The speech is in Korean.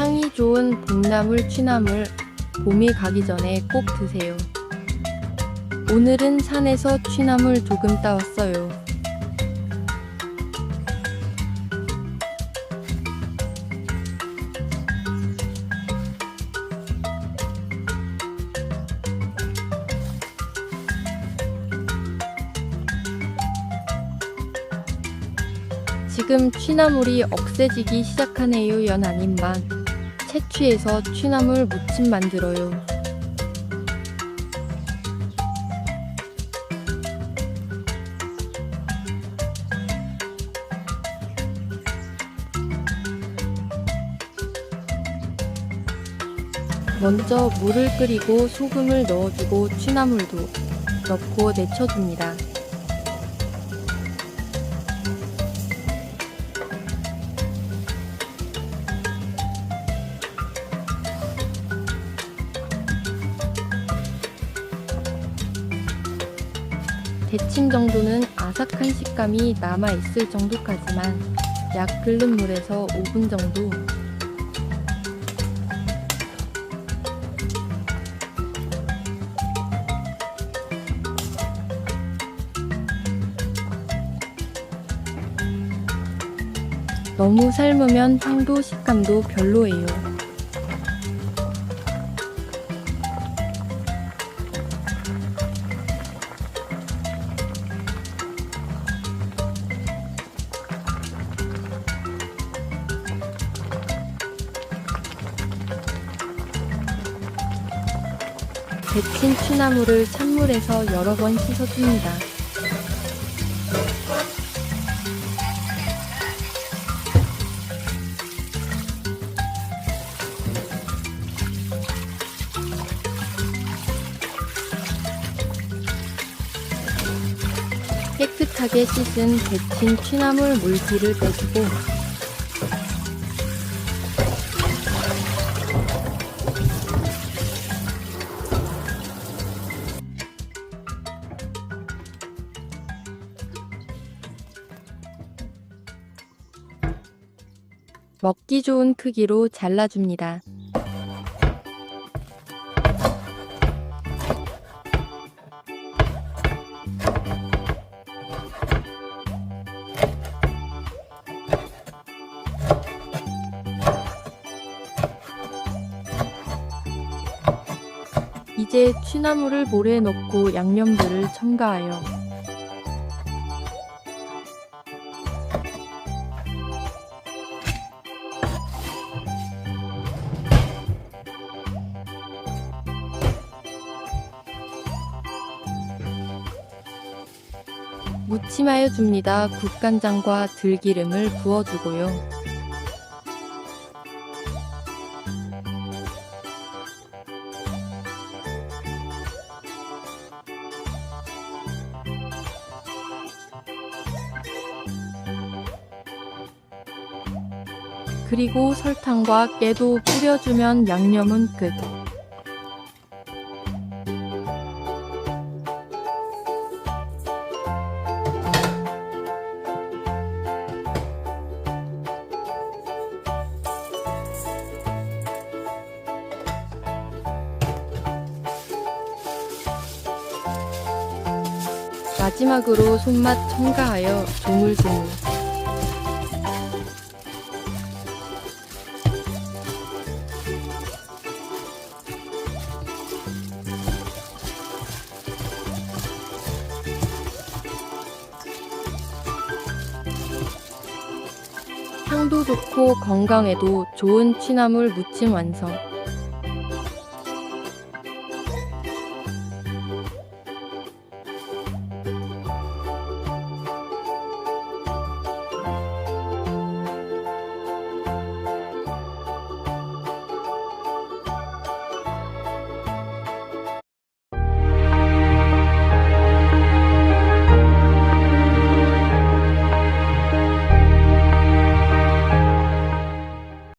향이 좋은 봄나물 취나물 봄이 가기 전에 꼭 드세요. 오늘은 산에서 취나물 조금 따왔어요. 지금 취나물이 억세지기 시작하네요 연 아님만 채취해서 취나물 무침 만들어요. 먼저 물을 끓이고 소금을 넣어주고 취나물도 넣고 데쳐줍니다. 데친 정도는 아삭한 식감이 남아있을 정도까지만 약 끓는 물에서 5분 정도 너무 삶으면 향도 식감도 별로예요. 데친 취나물을 찬물에서 여러 번 씻어줍니다. 깨끗하게 씻은 데친 취나물 물기를 빼주고 먹기 좋은 크기로 잘라줍니다. 이제 취나물을 볼에 넣고 양념들을 첨가하여 무침하여 줍니다. 국간장과 들기름을 부어주고요. 그리고 설탕과 깨도 뿌려주면 양념은 끝. 마지막으로 손맛 첨가하여 조물조물. 향도 좋고 건강에도 좋은 취나물 무침 완성.